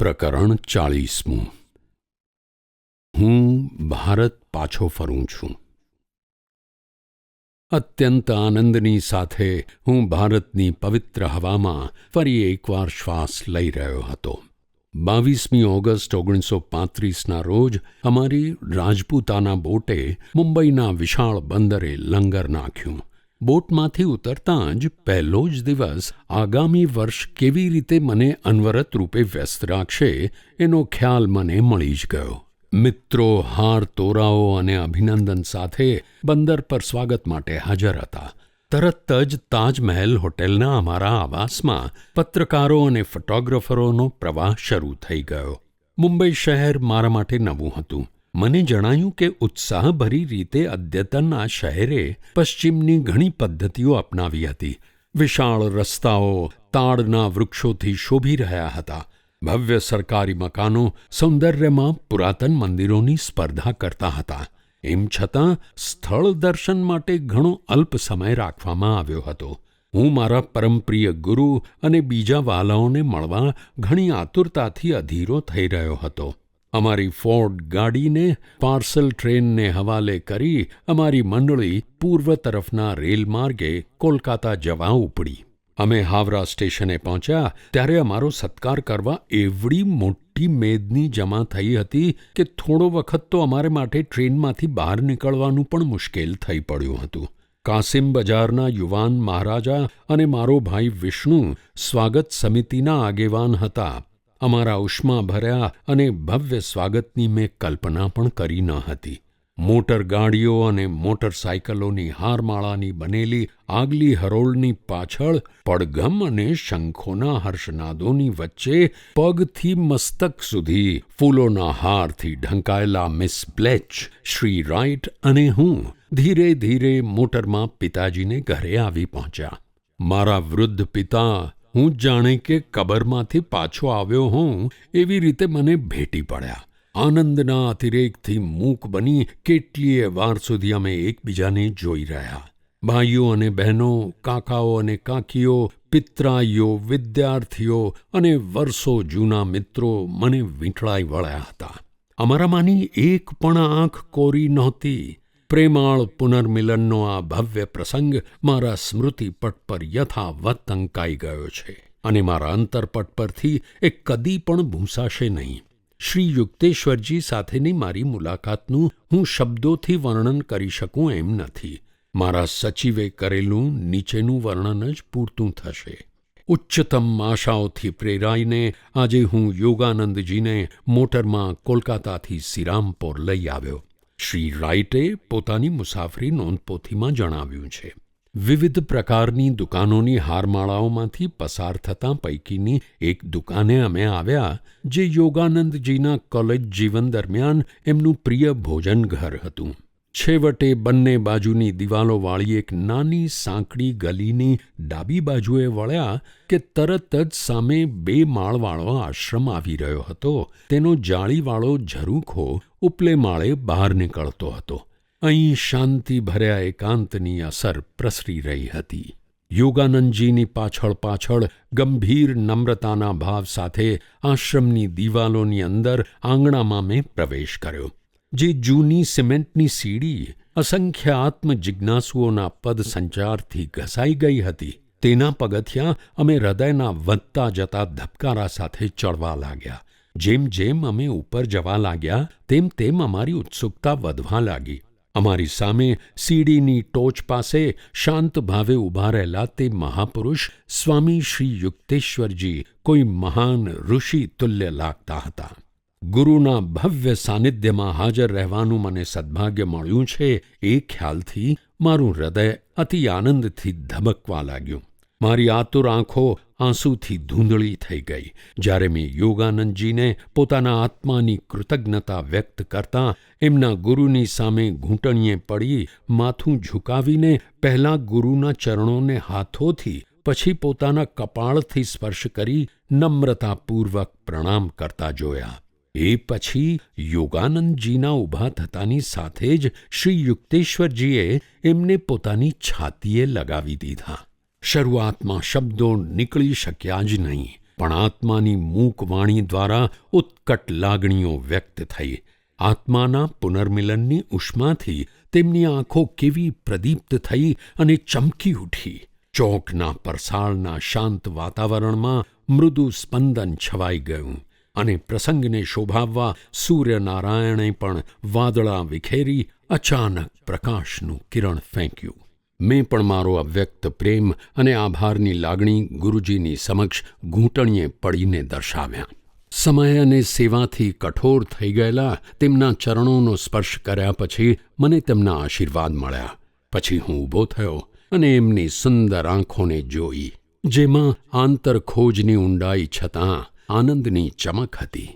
પ્રકરણ ચાળીસમું. હું ભારત પાછો ફરું છું. અત્યંત આનંદની સાથે હું ભારતની પવિત્ર હવામાં ફરી એકવાર શ્વાસ લઈ રહ્યો હતો. બાવીસમી ઓગસ્ટ ઓગણીસો પાંત્રીસના રોજ અમારી રાજપૂતાના બોટે મુંબઈના વિશાળ બંદરે લંગર નાખ્યું. બોટમાંથી ઉતરતાં જ પહેલો જ દિવસ આગામી વર્ષ કેવી રીતે મને અનવરત રૂપે વ્યસ્ત રાખશે, એનો ખ્યાલ મને મળી જ ગયો. મિત્રો, હાર તોરાઓ અને અભિનંદન સાથે બંદર પર સ્વાગત માટે હાજર હતા. તરત જ તાજમહેલ હોટેલના અમારા આવાસમાં પત્રકારો અને ફોટોગ્રાફરોનો પ્રવાહ શરૂ થઈ ગયો. મુંબઈ શહેર મારા માટે નવું હતું. મને જણાયું કે ઉત્સાહભરી રીતે અદ્યતન આ શહેરે પશ્ચિમની ઘણી પદ્ધતિઓ અપનાવી હતી. વિશાળ રસ્તાઓ તાડના વૃક્ષોથી શોભી રહ્યા હતા. ભવ્ય સરકારી મકાનો સૌંદર્યમાં પુરાતન મંદિરોની સ્પર્ધા કરતા હતા. એમ છતાં, સ્થળ દર્શન માટે ઘણો અલ્પ સમય રાખવામાં આવ્યો હતો. હું મારા પરમપ્રિય ગુરુ અને બીજા વાલાઓને મળવા ઘણી આતુરતાથી અધીરો થઈ રહ્યો હતો. અમારી ફોર્ડ ગાડીને, પાર્સલ ટ્રેનને હવાલે કરી અમારી મંડળી પૂર્વ તરફના રેલમાર્ગે કોલકાતા જવા ઉપડી. અમે હાવરા સ્ટેશને પહોંચ્યા ત્યારે અમારો સત્કાર કરવા એવડી મોટી મેદની જમા થઈ હતી કે થોડો વખત તો અમારે માટે ટ્રેનમાંથી બહાર નીકળવાનું પણ મુશ્કેલ થઈ પડ્યું હતું. કાસિમ બજારના યુવાન મહારાજા અને મારો ભાઈ વિષ્ણુ સ્વાગત સમિતિના આગેવાન હતા. અમારા ઉષ્મા ભર્યા અને ભવ્ય સ્વાગતની મેં કલ્પના પણ કરી ન હતી. મોટર ગાડીઓ અને મોટરસાયકલોની હારમાળાની બનેલી આગલી હરોળની પાછળ પડઘમ અને શંખોના હર્ષનાદોની વચ્ચે પગથી મસ્તક સુધી ફૂલોના હારથી ઢંકાયેલા મિસ બ્લેચ, શ્રી રાઇટ અને હું ધીરે ધીરે મોટરમાં પિતાજીને ઘરે આવી પહોંચ્યા. મારા વૃદ્ધ પિતા હું જાણે કે કબરમાંથી પાછો આવ્યો હોઉં એવી રીતે મને ભેટી પડ્યા. આનંદના અતિરેકથી મૂક બની કેટલીય વાર સુધી અમે એકબીજાને જોઈ રહ્યા. ભાઈઓ અને બહેનો, કાકાઓ અને કાકીઓ, પિત્રાઈઓ, વિદ્યાર્થીઓ અને વર્ષો જૂના મિત્રો મને વીંટળાઈ વળ્યા હતા. અમારામાંની એક પણ આંખ કોરી નહોતી. પ્રેમાળ પુનર્મિલનનો આ ભવ્ય પ્રસંગ મારા સ્મૃતિપટ પર યથાવત અંકાઈ ગયો છે અને મારા અંતરપટ પરથી એ કદી પણ ભૂંસાશે નહીં. શ્રી યુક્તેશ્વરજી સાથેની મારી મુલાકાતનું હું શબ્દોથી વર્ણન કરી શકું એમ નથી. મારા સચિવે કરેલું નીચેનું વર્ણન જ પૂરતું થશે. ઉચ્ચતમ આશાઓથી પ્રેરાઈને આજે હું યોગાનંદજીને મોટરમાં કોલકાતાથી સિરામપોર લઈ આવ્યો. શ્રી રાઇટે પોતાની મુસાફરી નોંધપોથીમાં જણાવ્યું છે. વિવિધ પ્રકારની દુકાનોની હારમાળાઓમાંથી પસાર થતાં પૈકીની એક દુકાને અમે આવ્યા, જે યોગાનંદજીના કોલેજ જીવન દરમિયાન એમનું પ્રિય ભોજન ઘર હતું. છેવટે બંને બાજુની દિવાલોવાળી એક નાની સાંકડી ગલીની ડાબી બાજુએ વળ્યા કે તરત જ સામે બે માળવાળો આશ્રમ આવી રહ્યો હતો. તેનો જાળીવાળો ઝરૂખો ઉપલે માળે બહાર નીકળતો હતો. અહીં શાંતિ ભર્યા એકાંતની અસર પ્રસરી રહી હતી. યોગાનંદજીની પાછળ પાછળ ગંભીર નમ્રતાના ભાવ સાથે આશ્રમની દિવાલોની અંદર આંગણામાં મેં પ્રવેશ કર્યો. જે જૂની સિમેન્ટની સીડી અસંખ્ય આત્મજિજ્ઞાસુઓના પદ સંચારથી ઘસાઈ ગઈ હતી. તેના પગથિયાં અમે હૃદયના વધતા જતા ધબકારા સાથે ચડવા લાગ્યા. જેમ જેમ અમે ઉપર જવા લાગ્યા, તેમ તેમ અમારી ઉત્સુકતા વધવા લાગી. અમારી સામે સીડીની ટોચ પાસે શાંત ભાવે ઊભા રહેલા તે મહાપુરુષ સ્વામી શ્રી યુક્તેશ્વરજી કોઈ મહાન ઋષિ તુલ્ય લાગતા હતા. ગુરુના ભવ્ય સાનિધ્યમાં હાજર રહેવાનું મને સદભાગ્ય મળ્યું છે એ ખ્યાલથી મારું હૃદય અતિ આનંદથી ધબકવા લાગ્યું. મારી આતુર આંખો આંસુથી ધૂંધળી થઈ ગઈ. જ્યારે મેં યોગાનંદજીને પોતાના આત્માની કૃતજ્ઞતા વ્યક્ત કરતાં એમના ગુરુની સામે ઘૂંટણીએ પડી, માથું ઝુકાવીને પહેલાં ગુરુના ચરણોને હાથોથી, પછી પોતાના કપાળથી સ્પર્શ કરી નમ્રતાપૂર્વક પ્રણામ કરતા જોયા. એ પછી યોગાનંદજીના ઊભા થતાની સાથે જ શ્રી યુક્તેશ્વરજીએ એમને પોતાની છાતીએ લગાવી દીધા. શરૂઆતમાં શબ્દો નીકળી શક્યા જ નહીં, પણ આત્માની મૂક વાણી દ્વારા ઉત્કટ લાગણીઓ વ્યક્ત થઈ. આત્માના પુનર્મિલનની ઉષ્માથી તેમની આંખો કેવી પ્રદીપ્ત થઈ અને ચમકી ઉઠી. ચોકના પરસાળના શાંત વાતાવરણમાં મૃદુ સ્પંદન છવાઈ ગયું. અને પ્રસંગને શોભાવવા સૂર્યનારાયણે પણ વાદળા વિખેરી અચાનક પ્રકાશનું કિરણ ફેંક્યું. મેં પણ મારો અવ્યક્ત પ્રેમ અને આભારની લાગણી ગુરુજીની સમક્ષ ઘૂંટણીએ પડીને દર્શાવ્યા. સમય અને સેવાથી કઠોર થઈ ગયેલા તેમના ચરણોનો સ્પર્શ કર્યા પછી મને તેમના આશીર્વાદ મળ્યા. પછી હું ઊભો થયો અને એમની સુંદર આંખોને જોઈ, જેમાં આંતરખોજની ઊંડાઈ છતાં આનંદની ચમક હતી.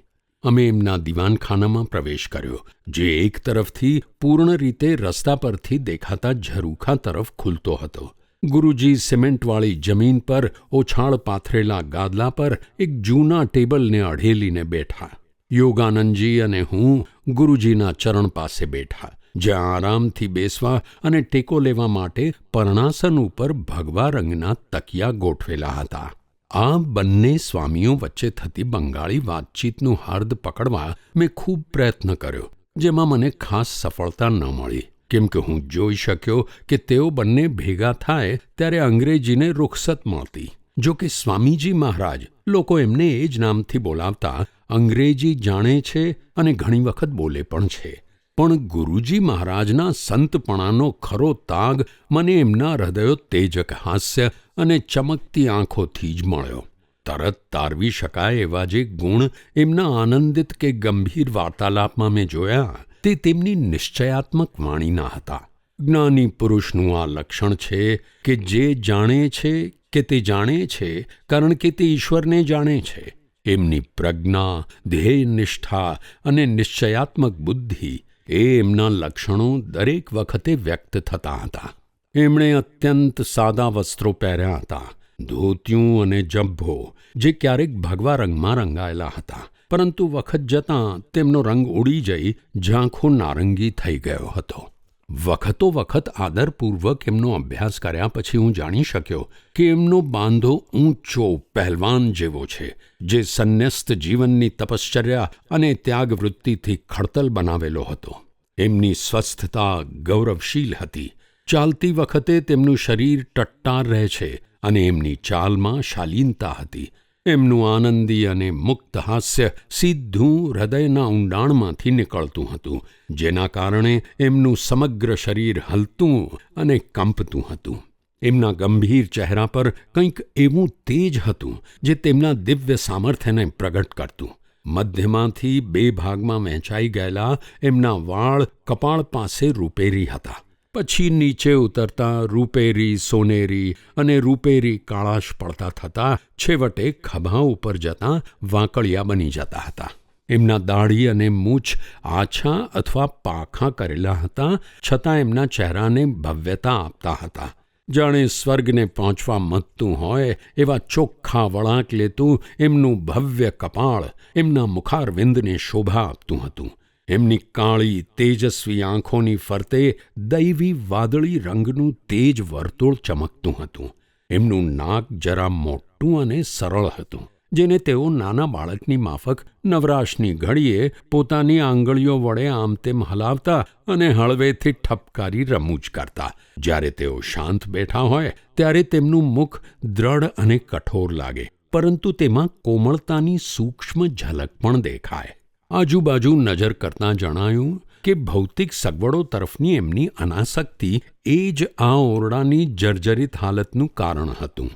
અમે એમના દીવાનખાનામાં પ્રવેશ કર્યો, જે એક તરફથી પૂર્ણ રીતે રસ્તા પરથી દેખાતા ઝરૂખા તરફ ખુલતો હતો. ગુરુજી સિમેન્ટવાળી જમીન પર ઓછાળ પાથરેલા ગાદલા પર એક જૂના ટેબલને અઢેલીને બેઠા. યોગાનંદજી અને હું ગુરુજીના ચરણ પાસે બેઠા, જ્યાં આરામથી બેસવા અને ટેકો લેવા માટે પરણાસન ઉપર ભગવા રંગના તકિયા ગોઠવેલા હતા. આ બંને સ્વામીઓ વચ્ચે થતી બંગાળી વાતચીતનું હાર્દ પકડવા મેં ખૂબ પ્રયત્ન કર્યો, જેમાં મને ખાસ સફળતા ન મળી. કેમ કે હું જોઈ શક્યો કે તેઓ બંને ભેગા થાય ત્યારે અંગ્રેજીને રૂખસત મળતી. જો કે સ્વામીજી મહારાજ લોકો એમને એ જ નામથી બોલાવતા અંગ્રેજી જાણે છે અને ઘણી વખત બોલે પણ છે. પણ ગુરુજી મહારાજના સંતપણાનો ખરો તાગ મને એમના હૃદયો તેજક હાસ્ય અને ચમકતી આંખોથી જ મળ્યો. તરત તારવી શકાય એવા જે ગુણ એમના આનંદિત કે ગંભીર વાર્તાલાપમાં મેં જોયા તે તેમની નિશ્ચયાત્મક વાણીના હતા. જ્ઞાની પુરુષનું આ લક્ષણ છે કે જે જાણે છે કે તે જાણે છે કારણ કે તે ઈશ્વરને જાણે છે. એમની પ્રજ્ઞા ધ્યેય નિષ્ઠા અને નિશ્ચયાત્મક બુદ્ધિ એ એમના લક્ષણો દરેક વખતે વ્યક્ત થતા હતા. એમણે અત્યંત સાદા વસ્ત્રો પહેર્યા હતા, ધોતિયું અને જબ્ભો જે ક્યારેક ભગવા રંગમાં રંગાયેલા હતા. પરંતુ વખત જતાં તેમનો રંગ ઉડી જઈ ઝાંખો નારંગી થઈ ગયો હતો. વખતો વખત આદરપૂર્વક એમનો અભ્યાસ કર્યા પછી હું જાણી શક્યો કે એમનો બાંધો ઊંચો પહેલવાન જેવો છે, જે સંન્યસ્ત જીવનની તપશ્ચર્યા અને ત્યાગવૃત્તિથી ખડતલ બનાવેલો હતો. એમની સ્વસ્થતા ગૌરવશીલ હતી. ચાલતી વખતે તેમનું શરીર ટટ્ટાર રહે છે અને એમની ચાલમાં શાલીનતા હતી. એમનું આનંદી અને મુક્ત હાસ્ય સીધું હૃદયના ઊંડાણમાંથી નીકળતું હતું, જેના કારણે એમનું સમગ્ર શરીર હલતું અને કંપતું હતું. એમના ગંભીર ચહેરા પર કંઈક એવું તેજ હતું, જે તેમના દિવ્ય સામર્થ્યને પ્રગટ કરતું. મધ્યમાંથી બે ભાગમાં વહેંચાઈ ગયેલા એમના વાળ કપાળ પાસે રૂપેરી હતા. પછી નીચે ઉતરતા રૂપેરી, સોનેરી અને રૂપેરી કાળાશ પડતા થતા છેવટે ખભા ઉપર જતાં વાંકળિયા બની જતા હતા. એમના દાઢી અને મૂછ આછા અથવા પાખા કરેલા હતા, છતાં એમના ચહેરાને ભવ્યતા આપતા હતા. જાણે સ્વર્ગને પહોંચવા મથતું હોય એવા ચોખ્ખા વળાંક લેતું એમનું ભવ્ય કપાળ એમના મુખારવિંદને શોભા આપતું હતું. એમની કાળી, તેજસ્વી આંખોની ફરતે દૈવી વાદળી રંગનું તેજ વર્તુળ ચમકતું હતું. એમનું નાક જરા મોટું અને સરળ હતું, જેને તેઓ નાના બાળકની માફક નવરાશની ઘડીએ પોતાની આંગળીઓ વડે આમ તેમ હલાવતા અને હળવેથી ઠપકારી રમૂજ કરતા. જ્યારે તેઓ શાંત બેઠા હોય, ત્યારે તેમનું મુખ દ્રઢ અને કઠોર લાગે, પરંતુ તેમાં કોમળતાની સૂક્ષ્મ ઝલક પણ દેખાય. આજુબાજુ નજર કરતાં જણાયું કે ભૌતિક સગવડો તરફની એમની અનાસક્તિ એ જ આ ઓરડાની જર્જરિત હાલતનું કારણ હતું.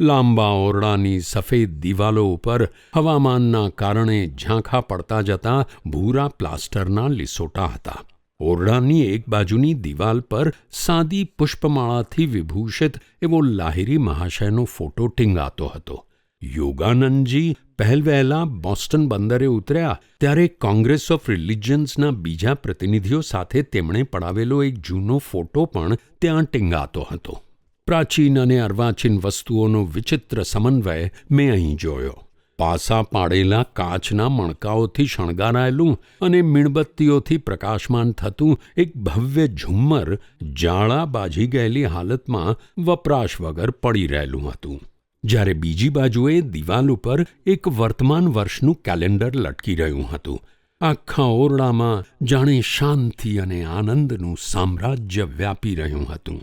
લાંબા ઓરડાની સફેદ દિવાલો ઉપર હવામાનના કારણે ઝાંખા પડતા જતા ભૂરા પ્લાસ્ટરના લીસોટા હતા. ઓરડાની એક બાજુની દિવાલ પર સાદી પુષ્પમાળાથી વિભૂષિત એવો લાહિરી મહાશયનો ફોટો ટીંગાતો હતો. યોગાનંદજી પહેલવહેલા બોસ્ટન બંદરે ઉતર્યા ત્યારે કોંગ્રેસ ઓફ રિલિજન્સના બીજા પ્રતિનિધિઓ સાથે તેમણે પડાવેલો એક જૂનો ફોટો પણ ત્યાં ટીંગાતો હતો. પ્રાચીન અને અર્વાચીન વસ્તુઓનો વિચિત્ર સમન્વય મેં અહીં જોયો. પાસા પાડેલા કાચના મણકાઓથી શણગારાયેલું અને મીણબત્તીઓથી પ્રકાશમાન થતું એક ભવ્ય ઝુમ્મર જાળા બાજી ગયેલી હાલતમાં વપરાશ વગર પડી રહેલું હતું. જ્યારે બીજી બાજુએ દિવાલ ઉપર એક વર્તમાન વર્ષનું કેલેન્ડર લટકી રહ્યું હતું. આખા ઓરડામાં જાણે શાંતિ અને આનંદનું સામ્રાજ્ય વ્યાપી રહ્યું હતું.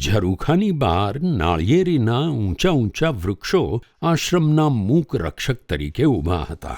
ઝરૂખાની બહાર નાળિયેરીના ઊંચા ઊંચા વૃક્ષો આશ્રમના મૂક રક્ષક તરીકે ઊભા હતા.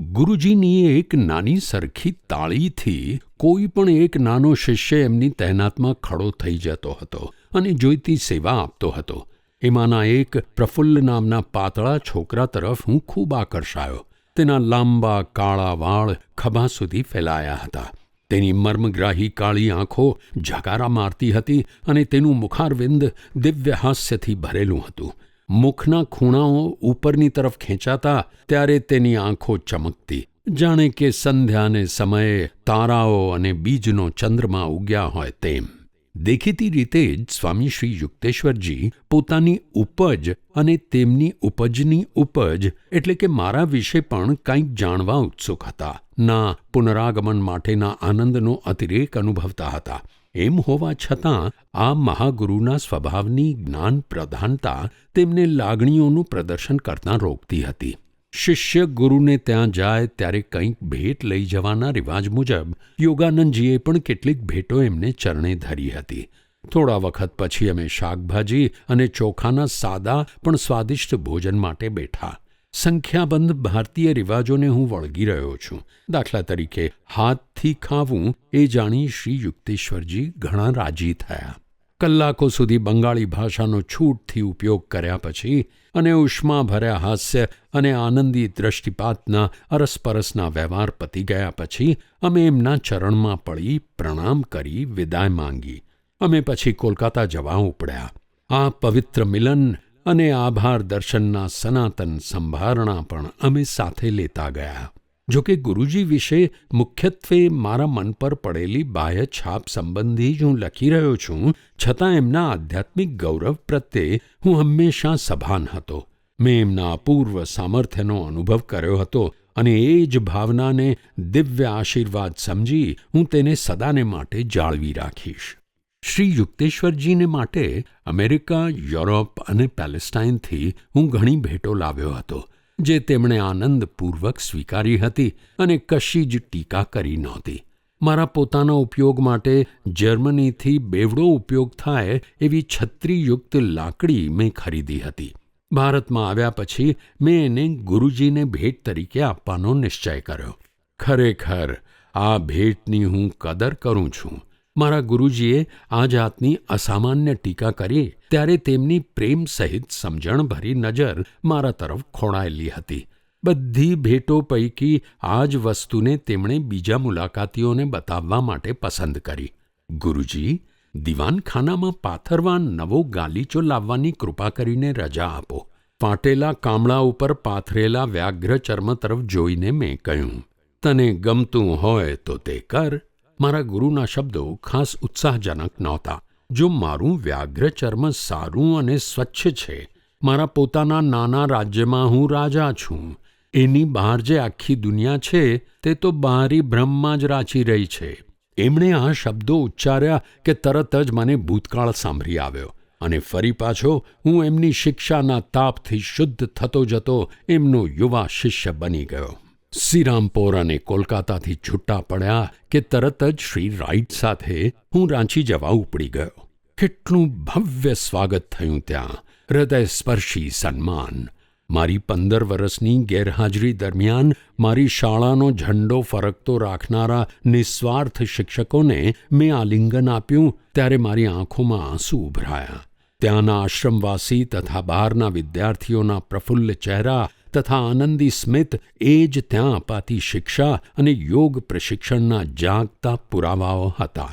ગુરુજીની એક નાની સરખી તાળીથી કોઈ પણ એક નાનો શિષ્ય એમની તહેનાતમાં ખડો થઈ જતો હતો અને જોઈતી સેવા આપતો હતો. એમાંના એક પ્રફુલ્લ નામના પાતળા છોકરા તરફ હું ખૂબ આકર્ષાયો. તેના લાંબા, કાળા વાળ ખભા સુધી ફેલાયા હતા. તેની મર્મગ્રાહી કાળી આંખો ઝકારા મારતી હતી અને તેનું મુખારવિંદ દિવ્ય હાસ્યથી ભરેલું હતું. મુખના ખૂણાઓ ઉપરની તરફ ખેંચાતા ત્યારે તેની આંખો ચમકતી. જાણે કે સંધ્યાને સમયે તારાઓ અને બીજનો ચંદ્રમા ઉગ્યા હોય તેમ. દેખીતી રીતે જ સ્વામી શ્રી યુક્તેશ્વરજી પોતાની ઉપજ અને તેમની ઉપજની ઉપજ, એટલે કે મારા વિશે પણ કંઈક જાણવા ઉત્સુક હતા. ના, પુનરાગમન માટેના આનંદનો અતિરેક અનુભવતા હતા. એમ હોવા છતાં, આ મહાગુરુના સ્વભાવની જ્ઞાન પ્રધાનતા તેમને લાગણીઓનું પ્રદર્શન કરતાં રોકતી હતી. શિષ્ય ગુરુને ત્યાં જાય ત્યારે કંઈક ભેટ લઈ જવાના રિવાજ મુજબ યોગાનંદજીએ પણ કેટલીક ભેટો એમને ચરણે ધરી હતી. થોડા વખત પછી અમે શાકભાજી અને ચોખાના સાદા પણ સ્વાદિષ્ટ ભોજન માટે બેઠા. સંખ્યાબંધ ભારતીય રિવાજોને હું વળગી રહ્યો છું. દાખલા તરીકે, હાથથી ખાવું એ જાણી શ્રી યુક્તેશ્વરજી ઘણા રાજી થયા. કલાકો સુધી બંગાળી ભાષાનો છૂટથી ઉપયોગ કર્યા પછી અને ઉષ્માભર્યા હાસ્ય અને આનંદી દ્રષ્ટિપાતના અરસપરસના વ્યવહાર પતી ગયા પછી અમે એમના ચરણમાં પડી પ્રણામ કરી વિદાય માંગી. અમે પછી કોલકાતા જવા ઉપડ્યા. આ પવિત્ર મિલન અને આભાર દર્શનના સનાતન સંભારણા પણ અમે સાથે લેતા ગયા. જો કે ગુરુજી વિશે મુખ્યત્વે મારા મન પર પડેલી બાહ્ય છાપ સંબંધી જ હું લખી રહ્યો છું, છતાં એમના આધ્યાત્મિક ગૌરવ પ્રત્યે હું હંમેશા સભાન હતો. મેં એમના અપૂર્વ સામર્થ્યનો અનુભવ કર્યો હતો અને એ જ ભાવનાને દિવ્ય આશીર્વાદ સમજી હું તેને સદાને માટે જાળવી રાખીશ. શ્રી યુક્તેશ્વરજીને માટે અમેરિકા, યુરોપ અને પેલેસ્ટાઇનથી હું ઘણી ભેટો લાવ્યો હતો. જે તેમણે આનંદપૂર્વક સ્વીકારી હતી અને કશી જ ટીકા કરી નહોતી. મારા પોતાના ઉપયોગ માટે જર્મનીથી બેવડો ઉપયોગ થાય એવી છત્રીયુક્ત લાકડી મેં ખરીદી હતી. ભારતમાં આવ્યા પછી મેં એને ગુરુજીને ભેટ તરીકે આપવાનો નિશ્ચય કર્યો. ખરેખર, આ ભેટની હું કદર કરું છું. મારા ગુરુજીએ આ જાતની અસામાન્ય ટીકા કરી, ત્યારે તેમની પ્રેમ સહિત સમજણભરી નજર મારા તરફ ખોળાયેલી હતી. બધી ભેટો પૈકી આ જ વસ્તુને તેમણે બીજા મુલાકાતીઓને બતાવવા માટે પસંદ કરી. ગુરુજી, દિવાનખાનામાં પાથરવા નવો ગાલીચો લાવવાની કૃપા કરીને રજા આપો. ફાટેલા કામળા ઉપર પાથરેલા વ્યાઘ્ર ચર્મ તરફ જોઈને મેં કહ્યું, તને ગમતું હોય તો તે કર. મારા ગુરુના શબ્દો ખાસ ઉત્સાહજનક નહોતા. જો મારું વ્યાઘ્ર ચર્મ સારું અને સ્વચ્છ છે, મારા પોતાના નાના રાજ્યમાં હું રાજા છું. એની બહાર જે આખી દુનિયા છે, તે તો બહારી ભ્રમમાં જ રાચી રહી છે. એમણે આ શબ્દો ઉચ્ચાર્યા કે તરત જ મને ભૂતકાળ સાંભળી આવ્યો અને ફરી પાછો હું એમની શિક્ષાના તાપથી શુદ્ધ થતો જતો એમનો યુવા શિષ્ય બની ગયો. શ્રીરામપોર કોલકાતાથી છૂટા પડ્યા કે તરત જ શ્રી રાઇટ સાથે હું રાંચી જવા ઉપડી ગયો. કેટલું ભવ્ય સ્વાગત થયું ત્યાં. હૃદયસ્પર્શી સન્માન. મારી પંદર વર્ષની ગેરહાજરી દરમિયાન મારી શાળાનો ઝંડો ફરકતો રાખનારા નિસ્વાર્થ શિક્ષકોને મેં આલિંગન આપ્યું ત્યારે મારી આંખોમાં આંસુ ઉભરાયા. ત્યાંના આશ્રમવાસી તથા બહારના વિદ્યાર્થીઓના પ્રફુલ્લ ચહેરા તથા આનંદી સ્મિત એ જ ત્યાં અપાતી શિક્ષા અને યોગ પ્રશિક્ષણના જાગતા પુરાવાઓ હતા.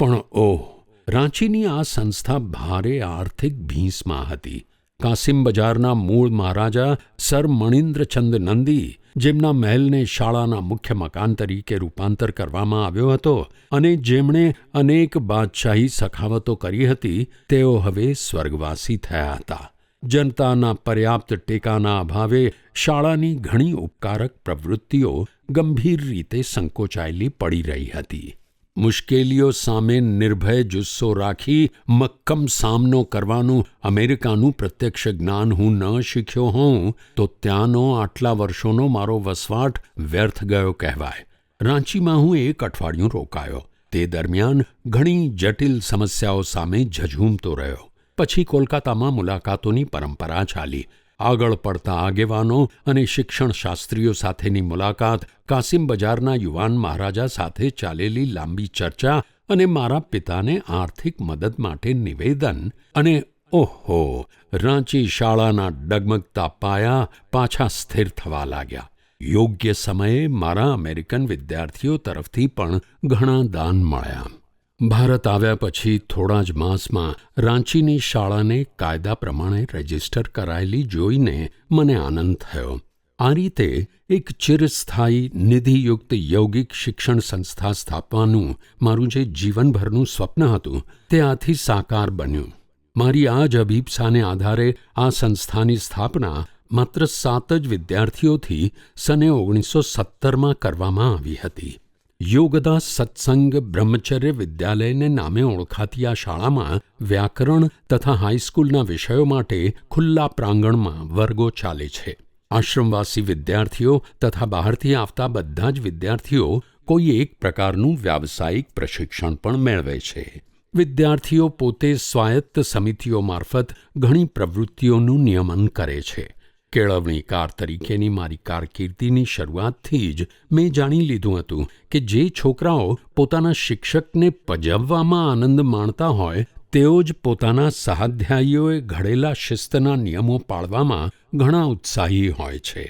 પણ ઓહ, રાંચીની આ સંસ્થા ભારે આર્થિક ભીંસમાં હતી. કાસિમ બજારના મૂળ મહારાજા સર મણિન્દ્રચંદ નંદી, જેમના મહેલને શાળાના મુખ્ય મકાન તરીકે રૂપાંતર કરવામાં આવ્યો હતો અને જેમણે અનેક બાદશાહી સખાવતો કરી હતી, તેઓ હવે સ્વર્ગવાસી થયા હતા. જનતાના પર્યાપ્ત ટેકાના અભાવે શાળાની ઘણી ઉપકારક પ્રવૃત્તિઓ ગંભીર રીતે સંકોચાયેલી પડી રહી હતી. મુશ્કેલીઓ સામે નિર્ભય જુસ્સો રાખી મક્કમ સામનો કરવાનું અમેરિકાનું પ્રત્યક્ષ જ્ઞાન હું ન શીખ્યો હોઉં, તો ત્યાંનો આટલા વર્ષોનો મારો વસવાટ વ્યર્થ ગયો કહેવાય. રાંચીમાં હું એક અઠવાડિયું રોકાયો. તે દરમિયાન ઘણી જટિલ સમસ્યાઓ સામે ઝઝૂમતો રહ્યો. પછી કોલકાતામાં મુલાકાતોની પરંપરા ચાલી. આગળ પડતા આગેવાનો અને શિક્ષણશાસ્ત્રીઓ સાથેની મુલાકાત, કાસિમ બજારના યુવાન મહારાજા સાથે ચાલેલી લાંબી ચર્ચા અને મારા પિતાને આર્થિક મદદ માટે નિવેદન અને ઓહો, રાંચી શાળાના ડગમગતા પાયા પાછા સ્થિર થવા લાગ્યા. યોગ્ય સમયે મારા અમેરિકન વિદ્યાર્થીઓ તરફથી પણ ઘણા દાન મળ્યા. ભારત આવ્યા પછી થોડા જ માસમાં રાંચીની શાળાને કાયદા પ્રમાણે રજિસ્ટર કરાયેલી જોઈને મને આનંદ થયો. આ રીતે એક ચિરસ્થાયી, નિધિયુક્ત યૌગિક શિક્ષણ સંસ્થા સ્થાપવાનું મારું જે જીવનભરનું સ્વપ્ન હતું તે આથી સાકાર બન્યું. મારી આ જ અભિપ્સાને આધારે આ સંસ્થાની સ્થાપના માત્ર સાત જ વિદ્યાર્થીઓથી સને ઓગણીસો સત્તરમાં કરવામાં આવી હતી. યોગદાસ સત્સંગ બ્રહ્મચર્ય વિદ્યાલયને નામે ઓળખાતી આ શાળામાં વ્યાકરણ તથા હાઈસ્કૂલના વિષયો માટે ખુલ્લા પ્રાંગણમાં વર્ગો ચાલે છે. આશ્રમવાસી વિદ્યાર્થીઓ તથા બહારથી આવતા બધા જ વિદ્યાર્થીઓ કોઈ એક પ્રકારનું વ્યાવસાયિક પ્રશિક્ષણ પણ મેળવે છે. વિદ્યાર્થીઓ પોતે સ્વાયત્ત સમિતિઓ મારફત ઘણી પ્રવૃત્તિઓનું નિયમન કરે છે. કેળવણીકાર તરીકેની મારી કારકિર્દીની શરૂઆતથી જ મેં જાણી લીધું હતું કે જે છોકરાઓ પોતાના શિક્ષકને પજવવામાં આનંદ માણતા હોય, તેઓ જ પોતાના સહાધ્યાયીઓએ ઘડેલા શિસ્તના નિયમો પાળવામાં ઘણા ઉત્સાહી હોય છે.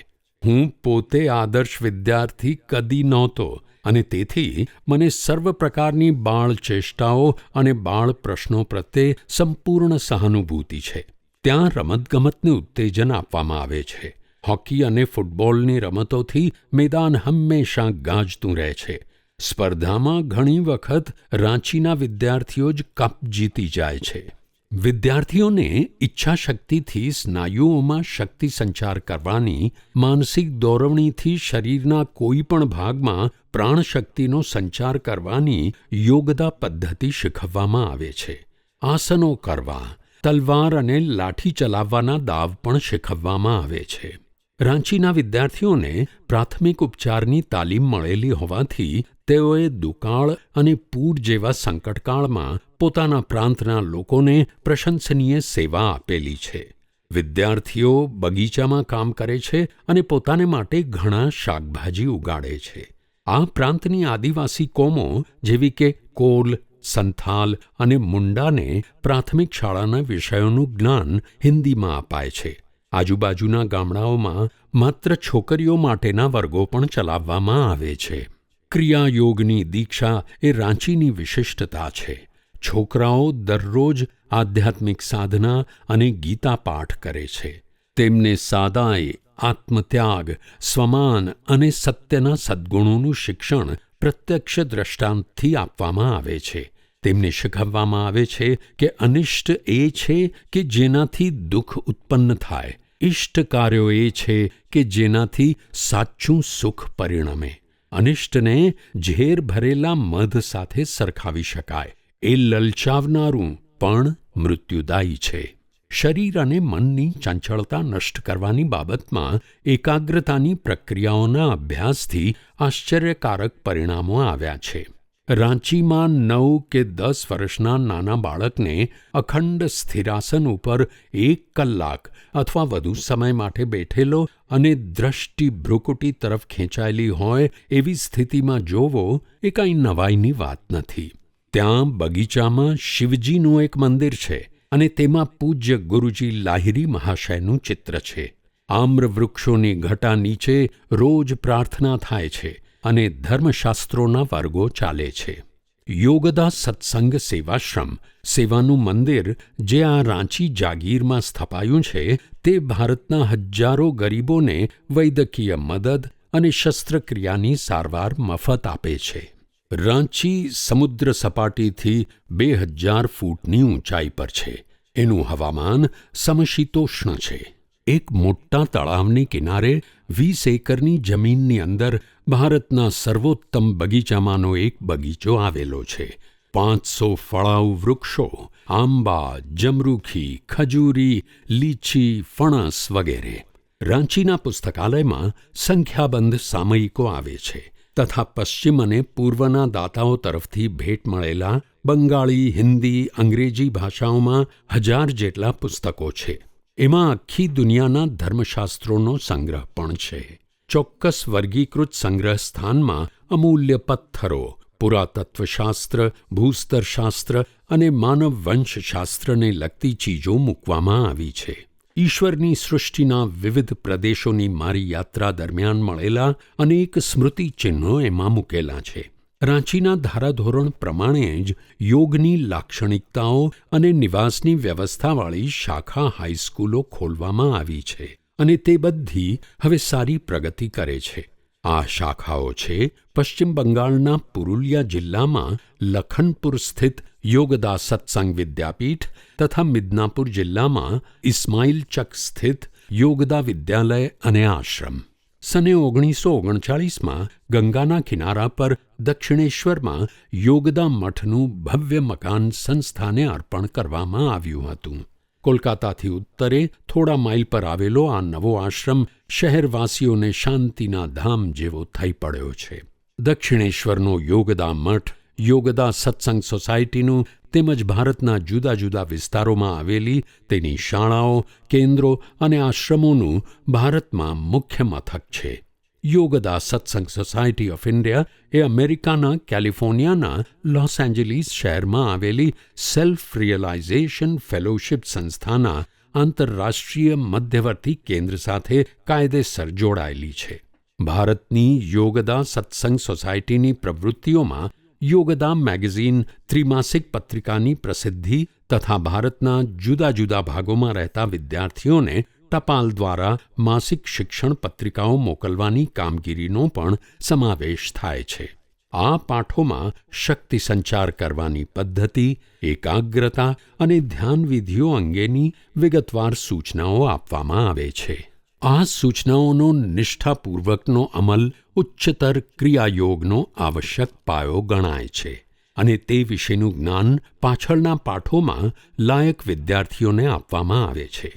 હું પોતે આદર્શ વિદ્યાર્થી કદી નહોતો અને તેથી મને સર્વ પ્રકારની બાળ ચેષ્ટાઓ અને બાળ પ્રશ્નો પ્રત્યે સંપૂર્ણ સહાનુભૂતિ છે. ત્યાં રમતગમતને ઉત્તેજન આપવામાં આવે છે. હોકી અને ફૂટબોલની રમતોથી મેદાન હંમેશા ગાજતું રહે છે. સ્પર્ધામાં ઘણી વખત રાંચીના વિદ્યાર્થીઓ જ કપ જીતી જાય છે. વિદ્યાર્થીઓને ઈચ્છાશક્તિથી સ્નાયુઓમાં શક્તિ સંચાર કરવાની, માનસિક દોરવણીથી શરીરના કોઈ પણ ભાગમાં પ્રાણશક્તિનો સંચાર કરવાની યોગદા પદ્ધતિ શીખવવામાં આવે છે. આસનો કરવા તલવાર અને લાઠી ચલાવવાના દાવ પણ શીખવવામાં આવે છે. રાંચીના વિદ્યાર્થીઓને પ્રાથમિક ઉપચારની તાલીમ મળેલી હોવાથી તેઓએ દુકાળ અને પૂર જેવા સંકટકાળમાં પોતાના પ્રાંતના લોકોને પ્રશંસનીય સેવા આપેલી છે. વિદ્યાર્થીઓ બગીચામાં કામ કરે છે અને પોતાને માટે ઘણા શાકભાજી ઉગાડે છે. આ પ્રાંતની આદિવાસી કોમો જેવી કે કોલ સંથાલ અને મુંડાને પ્રાથમિક શાળાના વિષયોનું જ્ઞાન હિન્દીમાં અપાય છે. આજુબાજુના ગામડાઓમાં માત્ર છોકરીઓ માટેના વર્ગો પણ ચલાવવામાં આવે છે. ક્રિયાયોગની દીક્ષા એ રાંચીની વિશિષ્ટતા છે. છોકરાઓ દરરોજ આધ્યાત્મિક સાધના અને ગીતા પાઠ કરે છે. તેમને સાદાઈ આત્મત્યાગ, સ્વમાન અને સત્યના સદ્ગુણોનું શિક્ષણ પ્રત્યક્ષ દ્રષ્ટાંતથી આપવામાં આવે છે. તેમને શીખવવામાં આવે છે કે અનિષ્ટ એ છે કે જેનાથી દુઃખ ઉત્પન્ન થાય. ઇષ્ટ કાર્યો એ છે કે જેનાથી સાચું સુખ પરિણમે. અનિષ્ટને ઝેર ભરેલા મધ સાથે સરખાવી શકાય. એ લલચાવનારું પણ મૃત્યુદાયી છે. શરીર અને મનની ચંચળતા નષ્ટ કરવાની બાબતમાં એકાગ્રતાની પ્રક્રિયાઓના અભ્યાસથી આશ્ચર્યકારક પરિણામો આવ્યા છે. રાંચીમાં નવ કે દસ વર્ષના નાના બાળકને અખંડ સ્થિરાસન ઉપર એક કલાક અથવા વધુ સમય માટે બેઠેલો અને દ્રષ્ટિ ભ્રુકુટી તરફ ખેંચાયેલી હોય એવી સ્થિતિમાં જોવો એ કાંઈ નવાઈની વાત નથી. ત્યાં બગીચામાં શિવજીનું એક મંદિર છે. અને તેમાં પૂજ્ય ગુરુજી લાહિરી મહાશયનું ચિત્ર છે. આમ્ર વૃક્ષોની ઘટા નીચે રોજ પ્રાર્થના થાય છે અને ધર્મશાસ્ત્રોના વર્ગો ચાલે છે. યોગદા સત્સંગ સેવાશ્રમ, સેવાનું મંદિર જે આ રાંચી જાગીરમાં સ્થપાયું છે, તે ભારતના હજારો ગરીબોને વૈદકીય મદદ અને શસ્ત્રક્રિયાની સારવાર મફત આપે છે. રાંચી સમુદ્ર સપાટીથી બે હજાર ફૂટની ઊંચાઈ પર છે. એનું હવામાન સમશીતોષ્ણ છે. એક મોટા તળાવની કિનારે વીસ એકરની જમીનની અંદર ભારતના સર્વોત્તમ બગીચામાંનો એક બગીચો આવેલો છે. પાંચસો ફળાઉ વૃક્ષો, આંબા, જમરૂખી, ખજૂરી, લીચી, ફણસ વગેરે રાંચીના પુસ્તકાલયમાં સંખ્યાબંધ સામયિકો આવે છે. તથા પશ્ચિમ અને પૂર્વના દાતાઓ તરફથી ભેટ મળેલા બંગાળી, હિન્દી, અંગ્રેજી ભાષાઓમાં હજાર જેટલા પુસ્તકો છે. એમાં આખી દુનિયાના ધર્મશાસ્ત્રોનો સંગ્રહ પણ છે. ચોક્કસ વર્ગીકૃત સંગ્રહ સ્થાનમાં અમૂલ્ય પથ્થરો, પુરાતત્વશાસ્ત્ર, ભૂસ્તરશાસ્ત્ર અને માનવ વંશશાસ્ત્રને લગતી ચીજો મૂકવામાં આવી છે. ઈશ્વરની સૃષ્ટિના વિવિધ પ્રદેશોની મારી યાત્રા દરમિયાન મળેલા અનેક સ્મૃતિ ચિહ્નો એમાં મૂકેલા છે. રાંચીના ધારાધોરણ પ્રમાણે જ યોગની લાક્ષણિકતાઓ અને નિવાસની વ્યવસ્થાવાળી શાખા હાઈસ્કૂલો ખોલવામાં આવી છે અને તે બધી હવે સારી પ્રગતિ કરે છે. આ શાખાઓ છે પશ્ચિમ બંગાળના પુરુલિયા જિલ્લામાં લખનપુર સ્થિત યોગદા સત્સંગ વિદ્યાપીઠ તથા મિદનાપુર જિલ્લામાં ઇસ્માઇલ ચક સ્થિત યોગદા વિદ્યાલય અને આશ્રમ. સને ઓગણીસો ઓગણચાળીસમાં ગંગાના કિનારા પર દક્ષિણેશ્વરમાં યોગદા મઠનું ભવ્ય મકાન સંસ્થાને અર્પણ કરવામાં આવ્યું હતું. કોલકાતાથી ઉત્તરે થોડા માઇલ પર આવેલો આ નવો આશ્રમ શહેરવાસીઓને શાંતિના ધામ જેવો થઈ પડ્યો છે. દક્ષિણેશ્વરનો યોગદા મઠ, યોગદા સત્સંગ સોસાયટીનું તેમજ ભારતના જુદા જુદા વિસ્તારોમાં આવેલી તેની શાળાઓ, કેન્દ્રો અને આશ્રમોનું ભારતમાં મુખ્ય મથક છે. યોગદા સત્સંગ સોસાયટી ઓફ ઇન્ડિયા એ અમેરિકાના કેલિફોર્નિયાના લોસ એન્જલિસ શહેરમાં આવેલી સેલ્ફ રિયલાઇઝેશન ફેલોશિપ સંસ્થાના આંતરરાષ્ટ્રીય મધ્યવર્તી કેન્દ્ર સાથે કાયદેસર જોડાયેલી છે. ભારતની યોગદા સત્સંગ સોસાયટીની પ્રવૃત્તિઓમાં યોગદા મેગેઝિન ત્રિમાસિક પત્રિકાની પ્રસિદ્ધિ તથા ભારતના જુદા જુદા ભાગોમાં રહેતા વિદ્યાર્થીઓને ટપાલ દ્વારા માસિક શિક્ષણ પત્રિકાઓ મોકલવાની કામગીરીનો પણ સમાવેશ થાય છે. આ પાઠોમાં શક્તિ સંચાર કરવાની પદ્ધતિ, એકાગ્રતા અને ધ્યાનવિધિઓ અંગેની વિગતવાર સૂચનાઓ આપવામાં આવે છે. આ સૂચનાઓનો નિષ્ઠાપૂર્વકનો અમલ ઉચ્ચતર ક્રિયાયોગનો આવશ્યક પાયો ગણાય છે અને તે વિશેનું જ્ઞાન પાછળના પાઠોમાં લાયક વિદ્યાર્થીઓને આપવામાં આવે છે.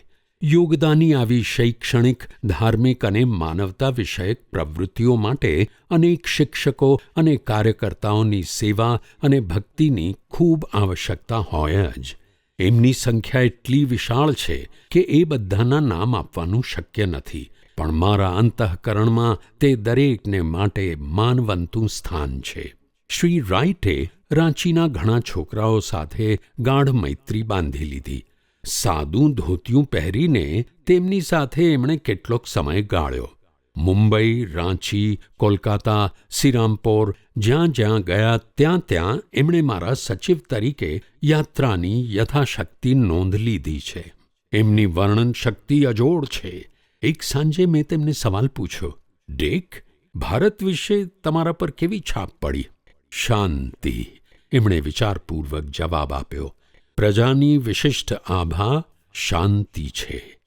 યોગદાની આવી શૈક્ષણિક, ધાર્મિક અને માનવતા વિષયક પ્રવૃત્તિઓ માટે અનેક શિક્ષકો અને કાર્યકર્તાઓની સેવા અને ભક્તિની ખૂબ આવશ્યકતા હોય જ. એમની સંખ્યા એટલી વિશાળ છે કે એ બધાના નામ આપવાનું શક્ય નથી, પણ મારા અંતઃકરણમાં તે દરેકને માટે માનવંતું સ્થાન છે. શ્રી રાઇટે રાંચીના ઘણા છોકરાઓ સાથે ગાઢ મૈત્રી બાંધી લીધી. સાદું ધોતિયું પહેરીને તેમની સાથે એમણે કેટલોક સમય ગાળ્યો. મુંબઈ, રાંચી, કોલકાતા સિરામપોર જ્યાં જ્યાં ગયા ત્યાં ત્યાં એમણે મારા સચિવ તરીકે યાત્રાની યથાશક્તિ નોંધ લીધી છે. એમની વર્ણન શક્તિ અજોડ છે. એક સાંજે મેં તેમને સવાલ પૂછ્યો, ડેક, ભારત વિશે તમારા પર કેવી છાપ પડી? શાંતિ, એમણે વિચારપૂર્વક જવાબ આપ્યો. પ્રજાની વિશિષ્ટ આભા શાંતિ છે.